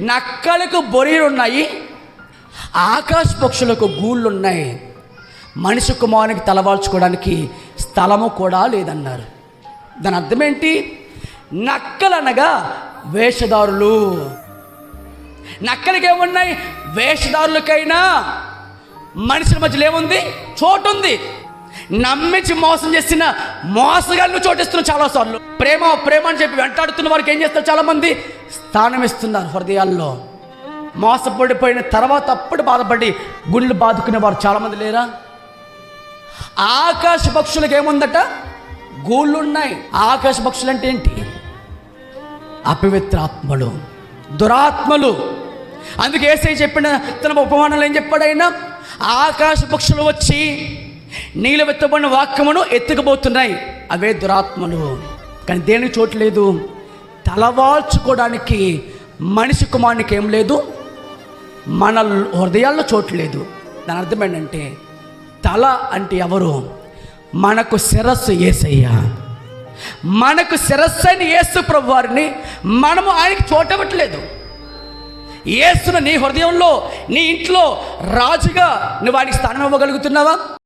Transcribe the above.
నక్కలకు బొరియలు ఉన్నాయి ఆకాశ పక్షులకు గూళ్ళు ఉన్నాయి మనిషి కుమారునికి తలవాల్చుకోవడానికి స్థలము కూడా లేదన్నారు. దాని అర్థం ఏంటి నక్కలనగా వేషధారులు. నక్కలకి ఏమున్నాయి వేషధారులకైనా. మనుషుల మధ్యలో ఏముంది? చోటు ఉంది నమ్మించి మోసం చేసిన మోసగాళ్ళు చోటిస్తున్నారు చాలాసార్లు. ప్రేమ ప్రేమ అని చెప్పి వెంటాడుతున్న వారికి ఏం చేస్తారు చాలామంది? స్థానమిస్తున్నారు హృదయాల్లో. మోసపడిపోయిన తర్వాత అప్పుడు బాధపడి గుళ్ళు బాదుకునే వారు చాలామంది లేరా? ఆకాశ పక్షులకు ఏముందట? గూళ్ళు ఉన్నాయి ఆకాశ పక్షులు అంటే ఏంటి? అపవిత్రాత్మలు దురాత్మలు. అందుకే ఏసై చెప్పిన తన ఉపమానాలు ఏం చెప్పాడు ఆయన? ఆకాశ పక్షులు వచ్చి నీళ్ళ వెత్తబడిన వాక్యమును ఎత్తుకుపోతున్నాయి. అవే దురాత్మలు. కానీ దేనికి చోటు లేదు? తలవాల్చుకోవడానికి మనిషి కుమారునికి ఏం లేదు మన హృదయాల్లో చోటు లేదు. దాని అర్థం ఏంటంటే తల అంటే ఎవరు? మనకు శిరస్సు ఏసయ్యా. మనకు శిరస్సు అయిన యేసు ప్రభు వారిని మనము ఆయనకి చోటవట్లేదు యేసును నీ హృదయంలో నీ ఇంట్లో రాజుగా నువ్వు ఆయనకి స్థానం ఇవ్వగలుగుతున్నావా?